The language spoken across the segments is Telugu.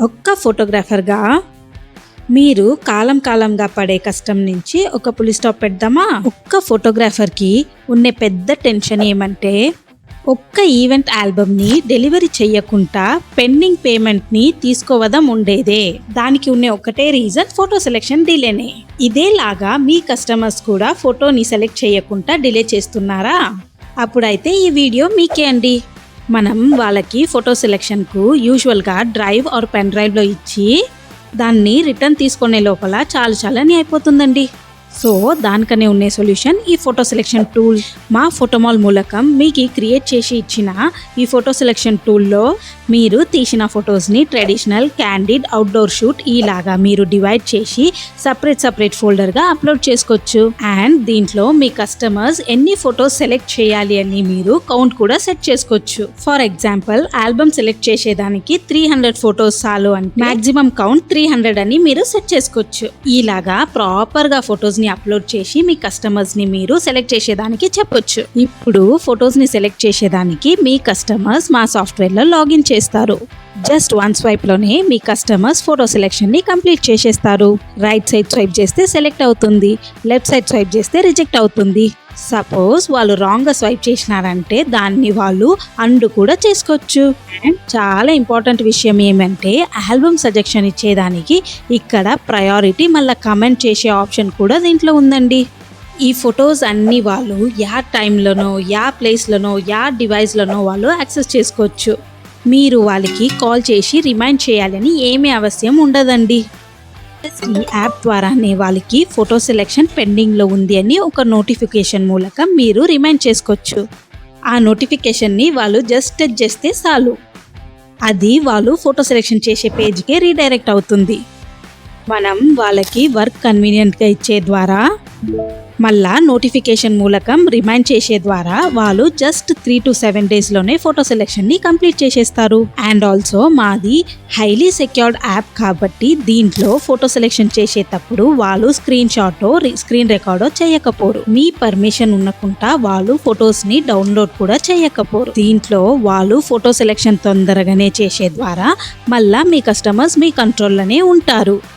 ఒక్క ఫోటోగ్రాఫర్గా మీరు కాలం కాలంగా పడే కష్టం నుంచి ఒక పులి స్టాప్ పెడదామా? ఒక్క ఫోటోగ్రాఫర్కి ఉండే పెద్ద టెన్షన్ ఏమంటే ఒక్క ఈవెంట్ ఆల్బమ్ని డెలివరీ చేయకుండా పెండింగ్ పేమెంట్ని తీసుకోవడం ఉండేదే. దానికి ఉండే ఒకటే రీజన్ ఫోటో సెలెక్షన్ డిలేనే. ఇదేలాగా మీ కస్టమర్స్ కూడా ఫోటోని సెలెక్ట్ చేయకుండా డిలే చేస్తున్నారా? అప్పుడైతే ఈ వీడియో మీకే అండి. మనం వాళ్ళకి ఫోటో సెలెక్షన్కు యూజువల్గా డ్రైవ్ ఆర్ పెన్ డ్రైవ్లో ఇచ్చి దాన్ని రిటర్న్ తీసుకునే లోపల చాలా చాలని అయిపోతుందండి సో దానికనే ఉండే సొల్యూషన్ ఈ ఫోటో సెలెక్షన్ టూల్ మా ఫోటోమాల్ మూలకం మీకు క్రియేట్ చేసి ఇచ్చిన ఈ ఫోటో సెలెక్షన్ టూల్లో మీరు తీసిన ఫొటోస్ని ట్రెడిషనల్ క్యాండిడ్ అవుట్డోర్ షూట్ ఇలాగా మీరు డివైడ్ చేసి సపరేట్ సపరేట్ ఫోల్డర్గా అప్లోడ్ చేసుకోవచ్చు. అండ్ దీంట్లో మీ కస్టమర్స్ ఎన్ని ఫొటోస్ సెలెక్ట్ చేయాలి అని మీరు కౌంట్ కూడా సెట్ చేసుకోవచ్చు. ఫర్ ఎగ్జాంపుల్ ఆల్బమ్ సెలెక్ట్ చేసేదానికి త్రీ హండ్రెడ్ ఫొటోస్ చాలు అంటే మాక్సిమం కౌంట్ త్రీ హండ్రెడ్ అని మీరు సెట్ చేసుకోవచ్చు. ఇలాగా ప్రాపర్గా ఫొటోస్ని ఫొటోస్ని అప్లోడ్ చేసి మీ కస్టమర్స్ని మీరు సెలెక్ట్ చేసేదానికి చెప్పొచ్చు. ఇప్పుడు ఫొటోస్ని సెలెక్ట్ చేసేదానికి మీ కస్టమర్స్ మా సాఫ్ట్వేర్లో లాగిన్ చేస్తారు. జస్ట్ వన్ స్వైప్లోనే మీ కస్టమర్స్ ఫోటో సెలెక్షన్ని కంప్లీట్ చేసేస్తారు. రైట్ సైడ్ స్వైప్ చేస్తే సెలెక్ట్ అవుతుంది. లెఫ్ట్ సైడ్ స్వైప్ చేస్తే రిజెక్ట్ అవుతుంది. సపోజ్ వాళ్ళు రాంగ్గా స్వైప్ చేసినారంటే దాన్ని వాళ్ళు అండు కూడా చేసుకోవచ్చు. అండ్ చాలా ఇంపార్టెంట్ విషయం ఏమంటే ఆల్బమ్ సజెషన్ ఇచ్చేదానికి ఇక్కడ ప్రయారిటీ మళ్ళీ కమెంట్ చేసే ఆప్షన్ కూడా దీంట్లో ఉందండి. ఈ ఫొటోస్ అన్ని వాళ్ళు యా టైంలోనో యా ప్లేస్లోనో యా డివైస్లోనో వాళ్ళు యాక్సెస్ చేసుకోవచ్చు. మీరు వాళ్ళకి కాల్ చేసి రిమైండ్ చేయాలని ఏమీ అవసరం ఉండదండి. ఈ యాప్ ద్వారానే వాళ్ళకి ఫోటో సెలెక్షన్ పెండింగ్లో ఉంది అని ఒక నోటిఫికేషన్ మూలకం మీరు రిమైండ్ చేసుకోవచ్చు. ఆ నోటిఫికేషన్ని వాళ్ళు జస్ట్ టచ్ చేస్తే చాలు. అది వాళ్ళు ఫోటో సెలెక్షన్ చేసే పేజ్కే రీడైరెక్ట్ అవుతుంది. మనం వాళ్ళకి వర్క్ కన్వీనియంట్గా ఇచ్చే ద్వారా మళ్ళా నోటిఫికేషన్ మూలకం రిమైండ్ చేసే ద్వారా వాళ్ళు జస్ట్ త్రీ టు సెవెన్ డేస్లోనే ఫోటో సెలెక్షన్ని కంప్లీట్ చేసేస్తారు. అండ్ ఆల్సో మాది హైలీ సెక్యూర్డ్ యాప్ కాబట్టి దీంట్లో ఫోటో సెలెక్షన్ చేసేటప్పుడు వాళ్ళు స్క్రీన్ షాటో స్క్రీన్ రికార్డో చేయకపోరు. మీ పర్మిషన్ ఉండకుండా వాళ్ళు ఫొటోస్ని డౌన్లోడ్ కూడా చేయకపోరు. దీంట్లో వాళ్ళు ఫోటో సెలెక్షన్ తొందరగానే చేసే ద్వారా మళ్ళా మీ కస్టమర్స్ మీ కంట్రోల్లోనే ఉంటారు.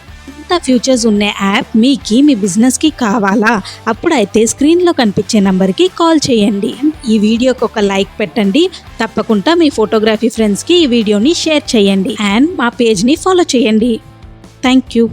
ఇంత ఫ్యూచర్స్ ఉండే యాప్ మీకు మీ బిజినెస్కి కావాలా? అప్పుడైతే స్క్రీన్లో కనిపించే నెంబర్కి కాల్ చేయండి. ఈ వీడియోకి ఒక లైక్ పెట్టండి. తప్పకుండా మీ ఫోటోగ్రఫీ ఫ్రెండ్స్కి ఈ వీడియోని షేర్ చేయండి. అండ్ మా పేజ్ని ఫాలో చేయండి. Thank you